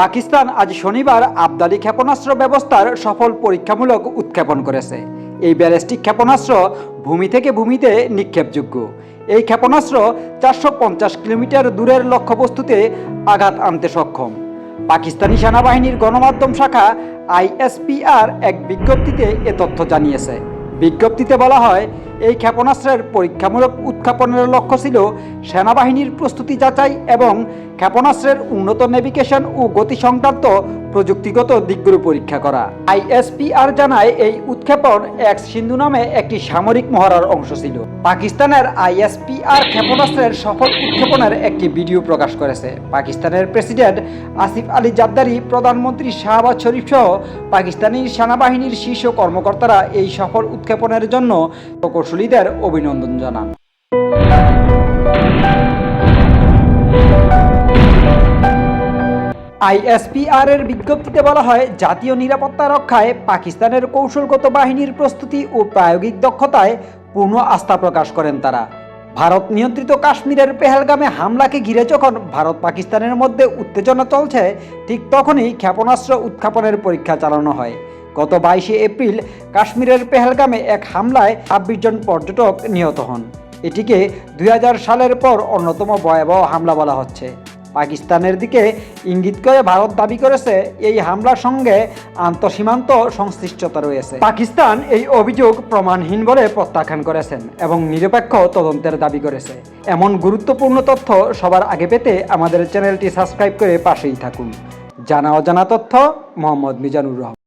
পাকিস্তান আজ শনিবার আবদালি ক্ষেপণাস্ত্র ব্যবস্থার সফল পরীক্ষামূলক উৎক্ষেপণ করেছে। এই ব্যালিস্টিক ক্ষেপণাস্ত্র ভূমি থেকে ভূমিতে নিক্ষেপযোগ্য। এই ক্ষেপণাস্ত্র চারশো পঞ্চাশ কিলোমিটার দূরের লক্ষ্যবস্তুতে আঘাত আনতে সক্ষম। পাকিস্তানি সেনাবাহিনীর গণমাধ্যম শাখা আইএসপিআর এক বিজ্ঞপ্তিতে এ তথ্য জানিয়েছে। বিজ্ঞপ্তিতে বলা হয় এই ক্ষেপণাস্ত্রের পরীক্ষামূলক উৎক্ষেপণের লক্ষ্য ছিল সেনাবাহিনীর প্রস্তুতি যাচাই এবং ক্ষেপণাস্ত্রের উন্নত নেভিগেশন ও গতি সংক্রান্ত প্রযুক্তিগত দিকগুলো পরীক্ষা করা। আইএসপিআর জানায়, এই উৎক্ষেপণ এক্স সিন্ধু নামে একটি সামরিক মহড়ার অংশ ছিল। পাকিস্তানের আইএসপিআর ক্ষেপণাস্ত্রের সফল উৎক্ষেপণের একটি ভিডিও প্রকাশ করেছে। পাকিস্তানের প্রেসিডেন্ট আসিফ আলী জাদ্দারি, প্রধানমন্ত্রী শাহবাজ শরীফ সহ পাকিস্তানি সেনাবাহিনীর শীর্ষ কর্মকর্তারা এই সফল উৎক্ষেপণের জন্য প্রকৌশলীদের অভিনন্দন জানান। আইএসপিআর এর বিজ্ঞপ্তিতে বলা হয়, জাতীয় নিরাপত্তা রক্ষায় পাকিস্তানের কৌশলগত বাহিনীর প্রস্তুতি ও প্রায়োগিক দক্ষতায় পূর্ণ আস্থা প্রকাশ করেন তারা। ভারত নিয়ন্ত্রিত কাশ্মীরের পেহেলগামে হামলাকে ঘিরে যখন ভারত পাকিস্তানের মধ্যে উত্তেজনা চলছে, ঠিক তখনই ক্ষেপণাস্ত্র উৎক্ষেপণের পরীক্ষা চালানো হয়। গত বাইশে এপ্রিল কাশ্মীরের পেহেলগামে এক হামলায় ছাব্বিশ জন পর্যটক নিহত হন। এটিকে দুই হাজার সালের পর অন্যতম ভয়াবহ হামলা বলা হচ্ছে। পাকিস্তানের দিকে ইঙ্গিত করে ভারত দাবি করেছে, এই হামলার সঙ্গে আন্তঃসীমান্ত সংশ্লিষ্টতা রয়েছে। পাকিস্তান এই অভিযোগ প্রমাণহীন বলে প্রত্যাখ্যান করেছেন এবং নিরপেক্ষ তদন্তের দাবি করেছে। এমন গুরুত্বপূর্ণ তথ্য সবার আগে পেতে আমাদের চ্যানেলটি সাবস্ক্রাইব করে পাশেই থাকুন। জানা অজানা তথ্য, মোহাম্মদ মিজানুর রহমান।